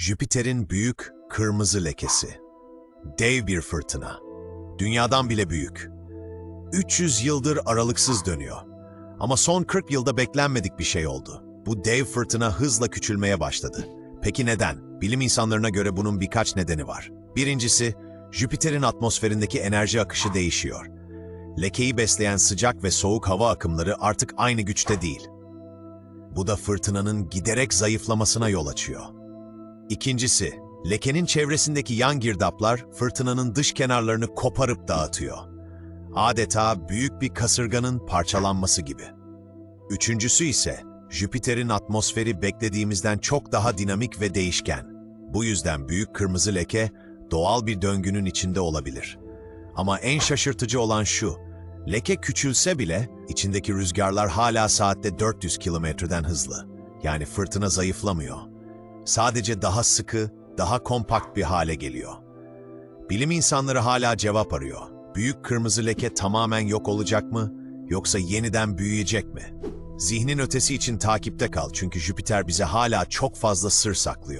Jüpiter'in büyük kırmızı lekesi. Dev bir fırtına. Dünyadan bile büyük. 300 yıldır aralıksız dönüyor. Ama son 40 yılda beklenmedik bir şey oldu. Bu dev fırtına hızla küçülmeye başladı. Peki neden? Bilim insanlarına göre bunun birkaç nedeni var. Birincisi, Jüpiter'in atmosferindeki enerji akışı değişiyor. Lekeyi besleyen sıcak ve soğuk hava akımları artık aynı güçte değil. Bu da fırtınanın giderek zayıflamasına yol açıyor. İkincisi, lekenin çevresindeki yan girdaplar fırtınanın dış kenarlarını koparıp dağıtıyor. Adeta büyük bir kasırganın parçalanması gibi. Üçüncüsü ise Jüpiter'in atmosferi beklediğimizden çok daha dinamik ve değişken. Bu yüzden büyük kırmızı leke doğal bir döngünün içinde olabilir. Ama en şaşırtıcı olan şu, leke küçülse bile içindeki rüzgarlar hala saatte 400 kilometreden hızlı. Yani fırtına zayıflamıyor. Sadece daha sıkı, daha kompakt bir hale geliyor. Bilim insanları hala cevap arıyor. Büyük kırmızı leke tamamen yok olacak mı yoksa yeniden büyüyecek mi? Zihnin ötesi için takipte kal çünkü Jüpiter bize hala çok fazla sır saklıyor.